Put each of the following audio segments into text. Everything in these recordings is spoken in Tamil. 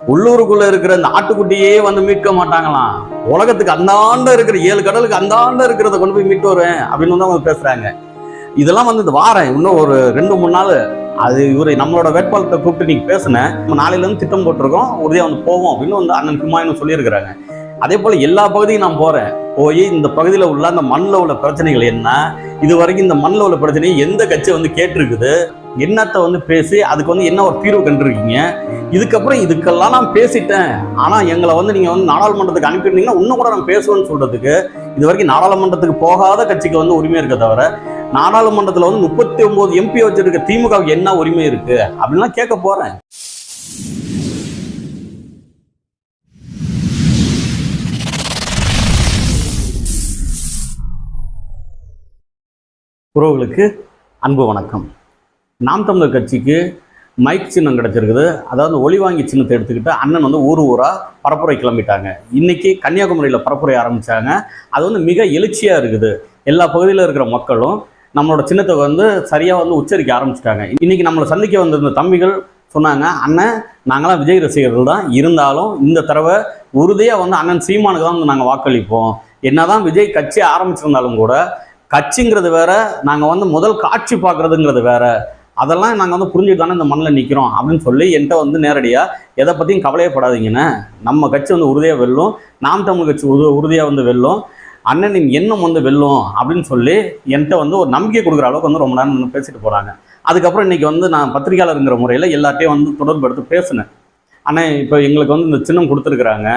உள்ளூருக்குள்ள இருக்கிற இந்த ஆட்டுக்குட்டியே வந்து மீட்க மாட்டாங்களாம் உலகத்துக்கு அந்தாண்ட இருக்கிற ஏழு கடலுக்கு அந்தாண்ட இருக்கிறத கொண்டு போய் மீட்டு வருவேன் அப்படின்னு வந்து அவங்க பேசுறாங்க. இதெல்லாம் வந்து இந்த வாரம் இன்னும் ஒரு ரெண்டு மூணு நாள். அது இவர் நம்மளோட வேட்பாளத்தை கூப்பிட்டு நீங்க பேசுனேன் நம்ம நாளையில இருந்து திட்டம் போட்டிருக்கோம். உறுதியாக வந்து போவோம் அப்படின்னு வந்து அண்ணன் குமாயின்னு சொல்லியிருக்கிறாங்க. அதே போல எல்லா பகுதியும் நான் போறேன். போய் இந்த பகுதியில் உள்ள அந்த மண்ணில் உள்ள பிரச்சனைகள் என்ன? இது வரைக்கும் இந்த மண்ணில் உள்ள பிரச்சனையை எந்த கட்சி வந்து கேட்டிருக்குது? என்னத்தை வந்து பேசி அதுக்கு வந்து என்ன ஒரு தீர்வு கண்டிருக்கீங்க? இதுக்கப்புறம் இதுக்கெல்லாம் நான் பேசிட்டேன். ஆனால் எங்களை வந்து நீங்கள் வந்து நாடாளுமன்றத்துக்கு அனுப்பியிருந்தீங்கன்னா இன்னும் கூட நான் பேசுவேன்னு சொல்றதுக்கு இது வரைக்கும் நாடாளுமன்றத்துக்கு போகாத கட்சிக்கு வந்து உரிமை இருக்க தவிர நாடாளுமன்றத்தில் வந்து முப்பத்தி ஒம்பது எம்பி வச்சிருக்க திமுகவுக்கு என்ன உரிமை இருக்கு? அப்படின்லாம் கேட்க போறேன். உறவுகளுக்கு அன்பு வணக்கம். நாம் தமிழர் கட்சிக்கு மைக் சின்னம் கிடச்சிருக்குது. அதாவது ஒளி வாங்கி சின்னத்தை எடுத்துக்கிட்டு அண்ணன் வந்து ஊர் ஊராக பரப்புரை கிளம்பிட்டாங்க. இன்றைக்கி கன்னியாகுமரியில் பரப்புரை ஆரம்பித்தாங்க அது வந்து மிக எழுச்சியாக இருக்குது. எல்லா பகுதியில் இருக்கிற மக்களும் நம்மளோட சின்னத்தை வந்து சரியாக வந்து உச்சரிக்க ஆரம்பிச்சிட்டாங்க. இன்றைக்கி நம்மளை சந்திக்க வந்திருந்த தம்பிகள் சொன்னாங்க அண்ணன் நாங்களாம் விஜய் ரசிகர்கள் தான். இருந்தாலும் இந்த தடவை உறுதியாக வந்து அண்ணன் சீமானுக்கு தான் வந்து நாங்கள் வாக்களிப்போம். என்னதான் விஜய் கட்சி ஆரம்பிச்சிருந்தாலும் கூட கட்சிங்கிறது வேற நாங்கள் வந்து முதல் காட்சி பார்க்குறதுங்கிறது வேற. அதெல்லாம் நாங்கள் வந்து புரிஞ்சுட்டு தானே இந்த மண்ணில் நிற்கிறோம் அப்படின்னு சொல்லி என்கிட்ட வந்து நேரடியாக எதை பற்றியும் கவலையப்படாதீங்கன்னு நம்ம கட்சி வந்து உறுதியாக வெல்லும். நாம் தமிழ் கட்சி உது உறுதியாக வந்து வெல்லும். அண்ணனின் எண்ணம் வந்து வெல்லும் அப்படின்னு சொல்லி என்கிட்ட வந்து ஒரு நம்பிக்கை கொடுக்குற அளவுக்கு வந்து ரொம்ப நேரம் பேசிட்டு போகிறாங்க அதுக்கப்புறம் இன்றைக்கி வந்து நான் பத்திரிகையாளருங்கிற முறையில் எல்லாத்தையும் வந்து தொடர்பு எடுத்து பேசினேன். ஆனால் இப்போ எங்களுக்கு வந்து இந்த சின்னம் கொடுத்துருக்குறாங்க.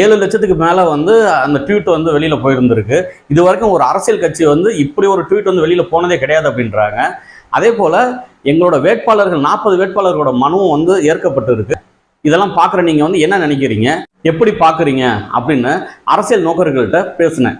ஏழு லட்சத்துக்கு மேலே வந்து அந்த ட்வீட் வந்து வெளியில் போயிருந்திருக்கு. இது வரைக்கும் ஒரு அரசியல் கட்சி வந்து இப்படி ஒரு ட்வீட் வந்து வெளியில் போனதே கிடையாது அப்படின்றாங்க. அதே போல் எங்களோட வேட்பாளர்கள் நாற்பது வேட்பாளர்களோட மனுவும் வந்து ஏற்கப்பட்டு இருக்கு இதெல்லாம் பார்க்குற நீங்கள் வந்து என்ன நினைக்கிறீங்க? எப்படி பார்க்குறீங்க? அப்படின்னு அரசியல் நோக்கர்கள்ட்ட பேசினேன்.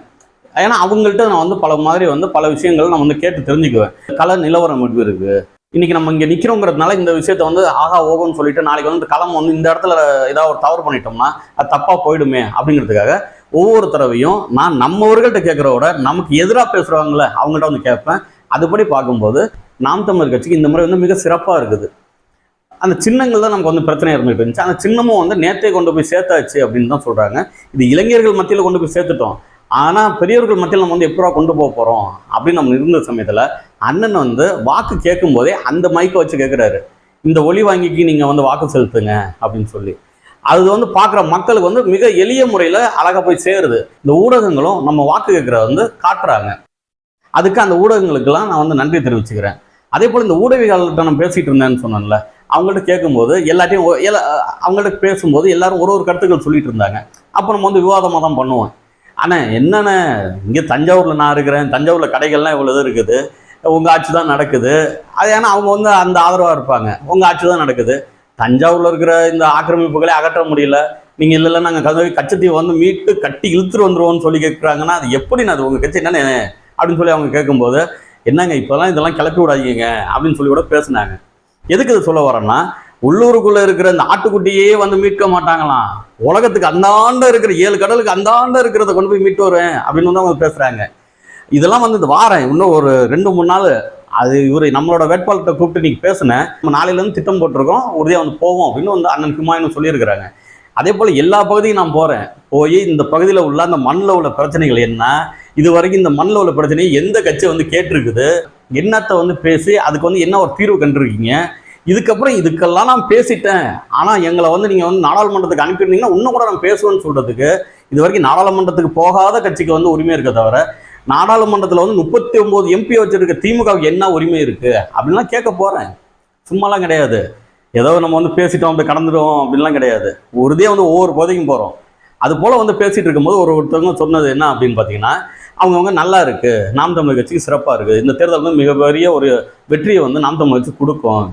ஏன்னா அவங்கள்ட்ட நான் வந்து பல மாதிரி வந்து பல விஷயங்கள் நான் வந்து கேட்டு தெரிஞ்சுக்குவேன். கல நிலவரம் எப்படி இருக்கு? இன்னைக்கு நம்ம இங்கே நிற்கிறோங்கிறதுனால இந்த விஷயத்த வந்து ஆகா ஓகோன்னு சொல்லிட்டு நாளைக்கு வந்து களம் வந்து இந்த இடத்துல ஏதாவது ஒரு தவறு பண்ணிட்டோம்னா அது தப்பாக போயிடுமே அப்படிங்கிறதுக்காக ஒவ்வொரு தடவையும் நான் நம்மவர்கள்ட்ட கேட்குறத விட நமக்கு எதிராக பேசுகிறவங்கள அவங்கள்ட்ட வந்து கேட்பேன். அதுபடி பார்க்கும்போது நாம் தமிழர் கட்சிக்கு இந்த முறை வந்து மிக சிறப்பாக இருக்குது. அந்த சின்னங்கள் தான் நமக்கு வந்து பிரச்சனை இருந்துகிட்டு இருந்துச்சு. அந்த சின்னமும் வந்து நேத்தே கொண்டு போய் சேர்த்தாச்சு அப்படின்னு தான் சொல்கிறாங்க இது இளைஞர்கள் மத்தியில் கொண்டு போய் சேர்த்துட்டோம். ஆனால் பெரியவர்கள் மத்தியில் நம்ம வந்து எப்படா கொண்டு போக போகிறோம் அப்படின்னு நம்ம இருந்த சமயத்தில் அண்ணன் வந்து வாக்கு கேட்கும் போதே அந்த மைக்கை வச்சு கேட்குறாரு இந்த ஒளி வாங்கிக்கு நீங்கள் வந்து வாக்கு செலுத்துங்க அப்படின்னு சொல்லி. அது வந்து பார்க்குற மக்களுக்கு வந்து மிக எளிய முறையில் அழகாக போய் சேருது. இந்த ஊடகங்களும் நம்ம வாக்கு கேட்குறத வந்து காட்டுறாங்க. அதுக்கு அந்த ஊடகங்களுக்கெல்லாம் நான் வந்து நன்றி தெரிவிச்சுக்கிறேன். அதே போல் இந்த ஊடகங்கள்கிட்ட நான் பேசிகிட்டு இருந்தேன்னு சொன்னேன்ல அவங்கள்ட்ட கேட்கும்போது எல்லாத்தையும் எல்லா அவங்கள்ட்ட பேசும்போது எல்லாரும் ஒரு ஒரு கருத்துக்கள் சொல்லிட்டு இருந்தாங்க. அப்போ நம்ம வந்து விவாதமாக தான் பண்ணுவோம். ஆனால் என்னென்ன இங்கே தஞ்சாவூரில் நான் இருக்கிறேன் தஞ்சாவூரில் கடைகள்லாம் இவ்வளோ இது இருக்குது உங்கள் ஆட்சி தான் நடக்குது. அது ஏன்னா அவங்க வந்து அந்த ஆதரவாக இருப்பாங்க. உங்கள் ஆட்சி தான் நடக்குது. தஞ்சாவூரில் இருக்கிற இந்த ஆக்கிரமிப்புகளை அகற்ற முடியல. நீங்கள் இல்லை இல்லை நாங்கள் கதவை கச்சத்தீவை வந்து மீட்டு கட்டி இழுத்துட்டு வந்துருவோம்னு சொல்லி கேட்குறாங்கன்னா அது எப்படி அது உங்கள் கட்சி என்னென்ன அப்படின்னு சொல்லி அவங்க கேட்கும்போது என்னங்க இப்போல்லாம் இதெல்லாம் கிளப்பி விடாதீங்க அப்படின்னு சொல்லி கூட பேசினாங்க. எதுக்கு இது சொல்ல வரேன்னா உள்ளூருக்குள்ளே இருக்கிற இந்த ஆட்டுக்குட்டியே வந்து மீட்க மாட்டாங்களாம். உலகத்துக்கு அந்தாண்ட இருக்கிற ஏழு கடலுக்கு அந்தாண்ட இருக்கிறத கொண்டு போய் மீட்டு வருவேன் அப்படின்னு வந்து அவங்க பேசுகிறாங்க இதெல்லாம் வந்து இந்த வாரம் இன்னும் ஒரு ரெண்டு மூணு நாள் அது இவர் நம்மளோட வேட்பாளர்கிட்ட கூப்பிட்டு நீங்கள் பேசுனேன் நம்ம நாளையிலேருந்து திட்டம் போட்டிருக்கோம். உறுதியாக வந்து போவோம் அப்படின்னு வந்து அண்ணன் குமாயின்னு சொல்லியிருக்கிறாங்க. அதே போல் எல்லா பகுதியும் நான் போகிறேன் போய் இந்த பகுதியில் உள்ள அந்த மண்ணில் உள்ள பிரச்சனைகள் என்ன? இது வரைக்கும் இந்த மண்ணில் உள்ள பிரச்சனையை எந்த கட்சி வந்து கேட்டிருக்குது? என்னத்தை வந்து பேசி அதுக்கு வந்து என்ன ஒரு தீர்வு கண்டிருக்கீங்க? இதுக்கப்புறம் இதுக்கெல்லாம் நான் பேசிட்டேன். ஆனால் எங்களை வந்து நீங்கள் வந்து நாடாளுமன்றத்துக்கு அனுப்பியிருந்தீங்கன்னா இன்னும் கூட நான் பேசுவேன்னு சொல்கிறதுக்கு இது வரைக்கும் நாடாளுமன்றத்துக்கு போகாத கட்சிக்கு வந்து உரிமை இருக்க தவிர நாடாளுமன்றத்தில் வந்து முப்பத்தி ஒம்பது எம்பி வச்சிருக்க திமுகவுக்கு என்ன உரிமை இருக்குது அப்படின்லாம் கேட்க போகிறேன் சும்மாலாம் கிடையாது. ஏதோ நம்ம வந்து பேசிட்டோம் அப்படி கடந்துட்டோம் அப்படின்லாம் கிடையாது. உறுதியாக வந்து ஒவ்வொரு பகுதிக்கும் போகிறோம் அது போல் வந்து பேசிகிட்டு இருக்கும்போது ஒரு ஒருத்தவங்க சொன்னது என்ன அப்படின்னு பார்த்தீங்கன்னா அவங்கவுங்க நல்லா இருக்குது நாம் தமிழ் கட்சிக்கு சிறப்பாக இருக்குது இந்த தேர்தல் வந்து மிகப்பெரிய ஒரு வெற்றியை வந்து நாம் தமிழ் கட்சி கொடுக்கும்.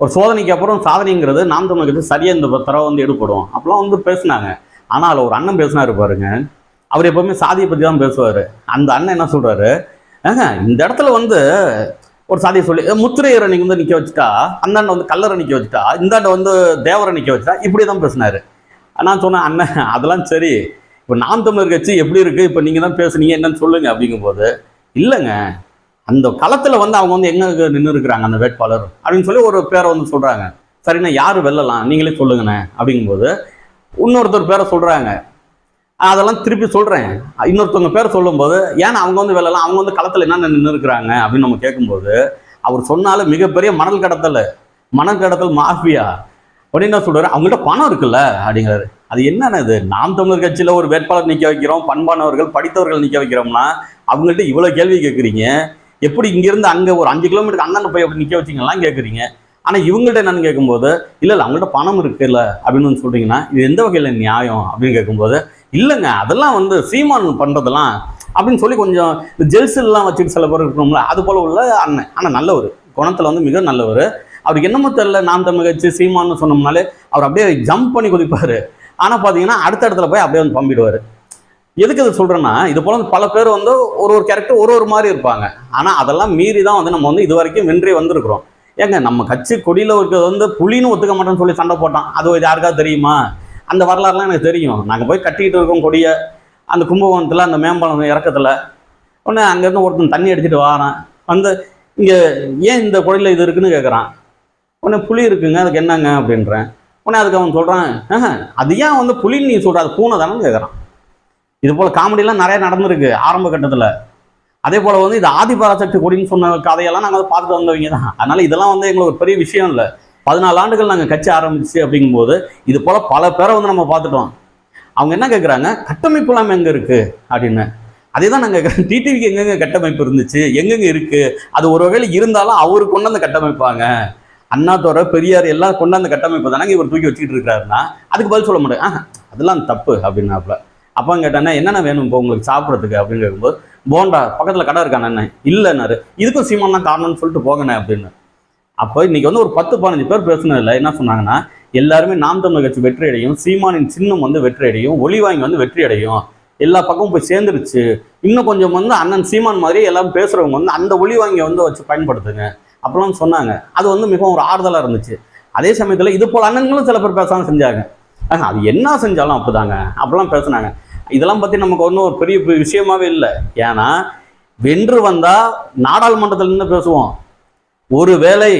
ஒரு சோதனைக்கு அப்புறம் சாதனைங்கிறது நாம் தமிழ் கட்சி சரியாக இந்த தடவை வந்து எடுப்படும் அப்போலாம் வந்து பேசுனாங்க. ஆனால் அதில் ஒரு அண்ணன் பேசினாரு பாருங்க. அவர் எப்போவுமே சாதியை பற்றி தான் பேசுவார். அந்த அண்ணன் என்ன சொல்கிறாரு ஏங்க இந்த இடத்துல வந்து ஒரு சாதியை சொல்லி அஹ் முத்திரையரை நீங்க வந்து நிற்க வச்சுட்டா அந்தாண்ட வந்து கல்லரை நிற்க வச்சுட்டா இந்தாண்ட வந்து தேவரை நிற்க வச்சுட்டா இப்படி தான் பேசினார். நான் சொன்னேன் அண்ணன் அதெல்லாம் சரி. இப்போ நாம் தமிழர் கட்சி எப்படி இருக்குது இப்போ நீங்கள் தான் பேசுனீங்க என்னன்னு சொல்லுங்கள் அப்படிங்கும்போது இல்லைங்க. அந்த களத்தில் வந்து அவங்க வந்து எங்கே நின்று இருக்கிறாங்க அந்த வேட்பாளர்? அப்படின்னு சொல்லி ஒரு பேரை வந்து சொல்கிறாங்க சரிண்ணா யார் வெல்லலாம்? நீங்களே சொல்லுங்கண்ணே அப்படிங்கும்போது இன்னொருத்தர் பேரை சொல்கிறாங்க அதெல்லாம் திருப்பி சொல்கிறேன் இன்னொருத்தவங்க பேரை சொல்லும்போது ஏன்னா அவங்க வந்து வெல்லலாம்? அவங்க வந்து களத்தில் என்ன நின்று இருக்கிறாங்க அப்படின்னு நம்ம கேட்கும்போது அவர் சொன்னாலும் மிகப்பெரிய மணல் கடத்தல். மணல் கடத்தல் மாஃபியா. அப்படின்னு என்ன சொல்கிறார் அவங்கள்ட்ட பணம் இருக்குல்ல? அப்படிங்கிறாரு. அது என்னென்ன இது நாம் தமிழர் கட்சியில் ஒரு வேட்பாளர் நிற்க வைக்கிறோம் பண்பானவர்கள் படித்தவர்கள் நிற்க வைக்கிறோம்னா அவங்கள்ட்ட இவ்வளோ கேள்வி கேட்குறீங்க எப்படி இங்கேருந்து அங்கே ஒரு அஞ்சு கிலோமீட்டருக்கு அந்தாண்ட போய் அப்படி நிற்க வச்சிங்கலாம் கேட்குறீங்க ஆனால் இவங்கள்ட்ட என்னன்னு கேட்கும்போது இல்லை இல்லை அவங்கள்ட்ட பணம் இருக்குல்ல அப்படின்னு வந்து சொல்கிறீங்கன்னா இது எந்த வகையில் நியாயம் அப்படின்னு கேட்கும்போது இல்லைங்க அதெல்லாம் வந்து சீமான் பண்ணுறதெல்லாம் அப்படின்னு சொல்லி கொஞ்சம் இந்த ஜெல்ஸ் எல்லாம் வச்சுட்டு சில பேர் இருக்கணும்ல அது போல் உள்ள அண்ணன். ஆனால் நல்லவர். குணத்தில் வந்து மிக நல்லவர். அவருக்கு என்னமோ தெரில நாம் தமிழ் கட்சி சீமான்னு சொன்னோம்னாலே அவர் அப்படியே ஜம்ப் பண்ணி குதிப்பார். ஆனால் பார்த்தீங்கன்னா அடுத்த இடத்துல போய் அப்படியே வந்து பம்பிடுவார். எதுக்கு இது சொல்கிறேன்னா இது போல பல பேர் வந்து ஒரு ஒரு கேரக்டர் ஒரு ஒரு மாதிரி இருப்பாங்க. ஆனால் அதெல்லாம் மீறி தான் வந்து நம்ம வந்து இது வரைக்கும் வென்றே வந்திருக்கிறோம். ஏங்க நம்ம கட்சி கொடியில் இருக்கிறது வந்து புலின்னு ஒத்துக்க மாட்டோம்னு சொல்லி சண்டை போட்டான். அது யாருக்காவது தெரியுமா? அந்த வரலாறுலாம் எனக்கு தெரியும். நாங்கள் போய் கட்டிக்கிட்டு இருக்கோம் கொடியை. அந்த கும்பகோணத்தில் அந்த மேம்பாலம் இறக்கத்தில். ஒன்று அங்கேருந்து ஒருத்தன் தண்ணி அடிச்சுட்டு வாரான். வந்து இங்கே ஏன் இந்த கொடியில் இது இருக்குன்னு கேட்குறான் ஒன்று புலி இருக்குங்க அதுக்கு என்னங்க அப்படின்றேன். உடனே அதுக்கு அவன் சொல்கிறான் அது ஏன் வந்து புலின்னு நீ சொல்கிற அது பூனை தானே கேட்குறான் இது போல் காமெடியெலாம் நிறையா நடந்திருக்கு ஆரம்ப கட்டத்தில். அதே போல் வந்து இது ஆதிபராசக்தி கொடின்னு சொன்ன கதையெல்லாம் நாங்கள் வந்து பார்த்துட்டு வந்தவங்க தான். அதனால் இதெல்லாம் வந்து எங்களுக்கு ஒரு பெரிய விஷயம் இல்லை. பதினாலு ஆண்டுகள் நாங்கள் கட்சி ஆரம்பிச்சு அப்படிங்கும்போது இது போல் பல பேரை வந்து நம்ம பார்த்துட்டோம். அவங்க என்ன கேட்குறாங்க கட்டமைப்பு எங்கே இருக்குது அப்படின்னு. அதே தான் நாங்கள் கேட்குறோம் டிடிவிக்கு எங்கெங்க கட்டமைப்பு இருந்துச்சு? எங்கெங்கே இருக்குது அது ஒரு வகையில் இருந்தாலும் அவருக்கு கொண்டு வந்து கட்டமைப்பாங்க. அண்ணாத்தோர பெரியார் எல்லாம் கொண்டாந்த கட்டமைப்பு தானே இவர் தூக்கி வச்சுக்கிட்டு இருக்கிறாருன்னா அதுக்கு பதில் சொல்ல மாட்டேன். ஆஹ் அதெல்லாம் தப்பு அப்படின்னாப்புல. அப்பா கேட்டானே என்னென்ன வேணும் இப்போ உங்களுக்கு சாப்பிட்றதுக்கு அப்படின்னு கேட்கும்போது போண்டா பக்கத்தில் கடை இருக்கானே இல்லைன்னாரு. இதுக்கும் சீமான் தான் காரணம்னு சொல்லிட்டு போகணே அப்படின்னு. அப்போ இன்னைக்கு வந்து ஒரு பத்து பதினஞ்சு பேர் பேசுனதுல என்ன சொன்னாங்கன்னா எல்லாருமே நாம் தமிழ் கட்சி வெற்றி அடையும் சீமானின் சின்னம் வந்து வெற்றி அடையும் ஒளி வாங்கி வந்து வெற்றி அடையும் எல்லா பக்கமும் போய் சேர்ந்துருச்சு இன்னும் கொஞ்சம் வந்து அண்ணன் சீமான் மாதிரி எல்லாம் பேசுறவங்க வந்து அந்த ஒளி வாங்கியை வந்து வச்சு பயன்படுத்துங்க. அப்படிலாம் சொன்னாங்க. அது வந்து மிகவும் ஒரு ஆறுதலாக இருந்துச்சு. அதே சமயத்தில் இது போல் அண்ணன்களும் சில பேர் பேசாமல் செஞ்சாங்க. அது என்ன செஞ்சாலும் அப்படிதாங்க. அப்படிலாம் பேசுனாங்க. இதெல்லாம் பற்றி நமக்கு ஒன்றும் ஒரு பெரிய பெரிய விஷயமாவே இல்லை. ஏன்னா வென்று வந்தால் நாடாளுமன்றத்தில் நின்று பேசுவோம். ஒரு வேளை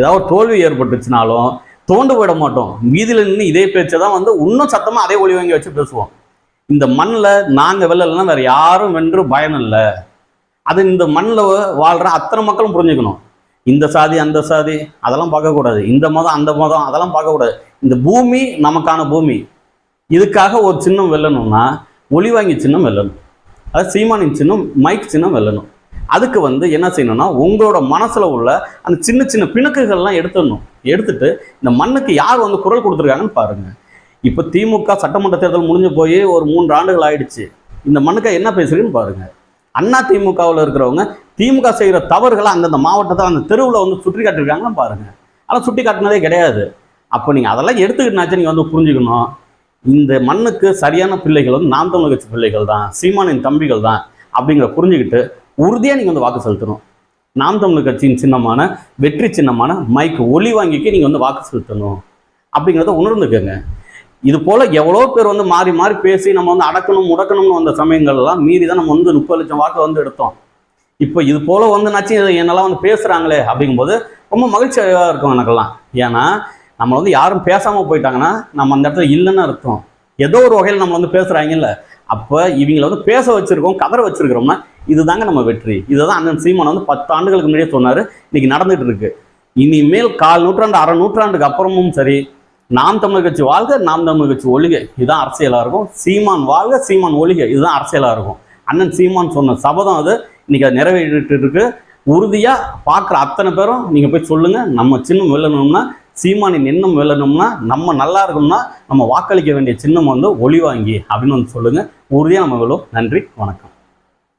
ஏதாவது தோல்வி ஏற்பட்டுச்சுனாலும் தோண்டு விட மாட்டோம். மீதியில் நின்று இதே பேச்சை தான் வந்து இன்னும் சத்தமாக அதே ஒளி வாங்கி வச்சு பேசுவோம். இந்த மண்ணில் நாங்கள் வெல்லலைன்னா வேறு யாரும் வென்று பயன் இல்லை அது இந்த மண்ணில் வாழ்கிற அத்தனை மக்களும் புரிஞ்சுக்கணும். இந்த சாதி அந்த சாதி அதெல்லாம் பார்க்கக்கூடாது. இந்த மதம் அந்த மதம் அதெல்லாம் பார்க்கக்கூடாது. இந்த பூமி நமக்கான பூமி. இதுக்காக ஒரு சின்னம் வெல்லணும்னா ஒளி வாங்கி சின்னம் வெல்லணும். அது சீமானின் சின்னம் மைக் சின்னம் வெல்லணும். அதுக்கு வந்து என்ன செய்யணும்னா உங்களோட மனசில் உள்ள அந்த சின்ன சின்ன பிணக்குகள்லாம் எடுத்துடணும். எடுத்துட்டு இந்த மண்ணுக்கு யார் வந்து குரல் கொடுத்துருக்காங்கன்னு பாருங்கள் இப்போ திமுக சட்டமன்ற தேர்தல் முடிஞ்சு போய் ஒரு மூன்று ஆண்டுகள் ஆயிடுச்சு. இந்த மண்ணுக்கு என்ன பேசுறீங்கன்னு பாருங்கள் அண்ணா திமுகவில் இருக்கிறவங்க திமுக செய்கிற தவறுகளை அந்தந்த மாவட்டத்தை அந்த தெருவில் வந்து சுற்றி காட்டியிருக்காங்கன்னு பாருங்கள் அதெல்லாம் சுட்டி காட்டினதே கிடையாது. அப்போ நீங்கள் அதெல்லாம் எடுத்துக்கிட்டாச்சும் நீங்கள் வந்து புரிஞ்சுக்கணும். இந்த மண்ணுக்கு சரியான பிள்ளைகள் வந்து நாம் தமிழ் கட்சி பிள்ளைகள் தான் சீமானின் தம்பிகள் தான் அப்படிங்கிற புரிஞ்சுக்கிட்டு உறுதியாக நீங்கள் வந்து வாக்கு செலுத்தணும். நாம் தமிழ் கட்சியின் சின்னமான வெற்றி சின்னமான மைக் ஒளி வாங்கிக்கு நீங்கள் வந்து வாக்கு செலுத்தணும். அப்படிங்கிறத உணர்ந்துக்கங்க. இது போல எவ்வளோ பேர் வந்து மாறி மாறி பேசி நம்ம வந்து அடக்கணும் முடக்கணும்னு வந்த சமயங்கள்லாம் மீறி தான் நம்ம வந்து முப்பது லட்சம் வாக்கு வந்து எடுத்தோம். இப்போ இது போல வந்து நச்சு என்னெல்லாம் வந்து பேசுகிறாங்களே அப்படிங்கும்போது ரொம்ப மகிழ்ச்சியாக இருக்கும் எனக்கெல்லாம். ஏன்னா நம்ம வந்து யாரும் பேசாமல் போயிட்டாங்கன்னா நம்ம அந்த இடத்துல இல்லைன்னு அர்த்தம். ஏதோ ஒரு வகையில் நம்ம வந்து பேசுகிறாங்கல்ல அப்போ இவங்களை வந்து பேச வச்சுருக்கோம் கதற வச்சுருக்கிறோம்னா இதுதாங்க நம்ம வெற்றி. இதுதான் அண்ணன் சீமான் வந்து பத்து ஆண்டுகளுக்கு முன்னாடியே சொன்னார். இன்னைக்கு நடந்துகிட்டு இருக்கு. இனிமேல் கால் நூற்றாண்டு அரை நூற்றாண்டுக்கு அப்புறமும் சரி நாம் தமிழ் கட்சி வாழ்க நாம் தமிழ் கட்சி ஒழிக. இதுதான் அரசியலாக இருக்கும். சீமான் வாழ்க சீமான் ஒழிக. இதுதான் அரசியலாக இருக்கும். அண்ணன் சீமான் சொன்ன சபதம் அது. இன்னைக்கு அது நிறைவேறிட்டு இருக்கு உறுதியாக பார்க்குற அத்தனை பேரும் நீங்கள் போய் சொல்லுங்கள் நம்ம சின்னம் வெல்லணும்னா சீமானின் எண்ணம் வெல்லணும்னா நம்ம நல்லா இருக்கணும்னா நம்ம வாக்களிக்க வேண்டிய சின்னம் வந்து ஒளி வாங்கி அப்படின்னு வந்து சொல்லுங்கள் உறுதியாக நம்ம வெல்லுவோம் நன்றி வணக்கம்.